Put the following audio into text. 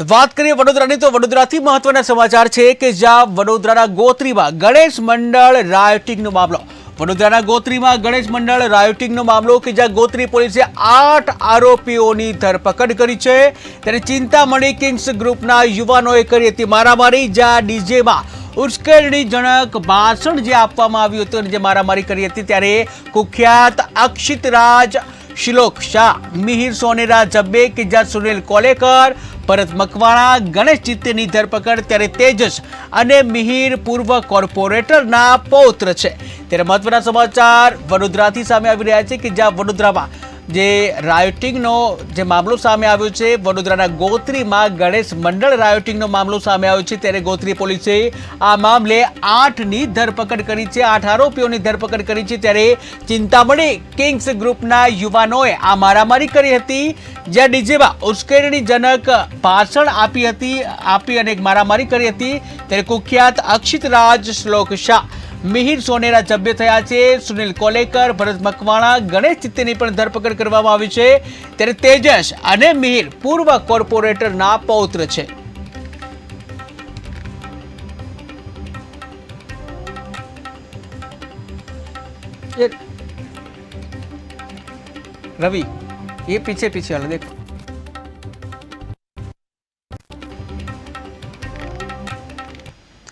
વાત કરીએ વડોદરાની, તો વડોદરાથી મહત્વના સમાચાર છે કે જ્યાં વડોદરાના ગોત્રીમાં ગણેશ મંડળ રાયોટિંગનો મામલો. વડોદરાના ગોત્રીમાં ગણેશ મંડળ રાયોટિંગનો મામલો કે જ્યાં ગોત્રી પોલીસે આઠ આરોપીઓની ધરપકડ કરી છે. ત્યારે ચિંતામણી કિંગ્સ ગ્રુપના યુવાનોએ કરી હતી મારામારી, જ્યાં ડીજેમાં ઉશ્કેરણીજનક ભાષણ જે આપવામાં આવ્યું હતું અને જે મારામારી કરી હતી ત્યારે કુખ્યાત અક્ષિત રાજ શ્લોક શાહ, મિહિર સોનેરા જબ્બે કે જ્યાં સુનિલ કોલેકર, ભરત મકવાણા, ગણેશ ચિત્તેની ધરપકડ ત્યારે તેજસ અને મિહિર પૂર્વ કોર્પોરેટરના પૌત્ર છે. ત્યારે મહત્વના સમાચાર વડોદરાથી સામે આવી રહ્યા છે કે જ્યાં વડોદરામાં જે રાયોટિંગનો જે મામલો સામે આવ્યો છે, વડોદરાના ગોત્રીમાં ગણેશ મંડળ રાયોટિંગનો મામલો સામે આવ્યો છે, ત્યારે ગોત્રી પોલીસે આ મામલે આઠની ધરપકડ કરી છે, આઠ આરોપીઓની ધરપકડ કરી છે, ત્યારે ચિંતામણી કિંગ્સ ગ્રુપના યુવાનોએ આ મારામારી કરી હતી, જ્યાં ડીજેમાં ઉશ્કેરણીજનક ભાષણ આપી હતી, આપી અને એક મારામારી કરી હતી, ત્યારે કુખ્યાત અક્ષિત રાજ શ્લોક શાહ મિહિર સોનેરા જબ્બે થયા છે સુનિલ કોલેકર ભરત મકવાણા ગણેશ ચિત્તની પણ ધરપકડ કરવામાં આવી છે ત્યારે તેજસ અને મિહિર પૂર્વ કોર્પોરેટરના પૌત્ર છે ये- रवि ये पीछे पीछे वाला देखो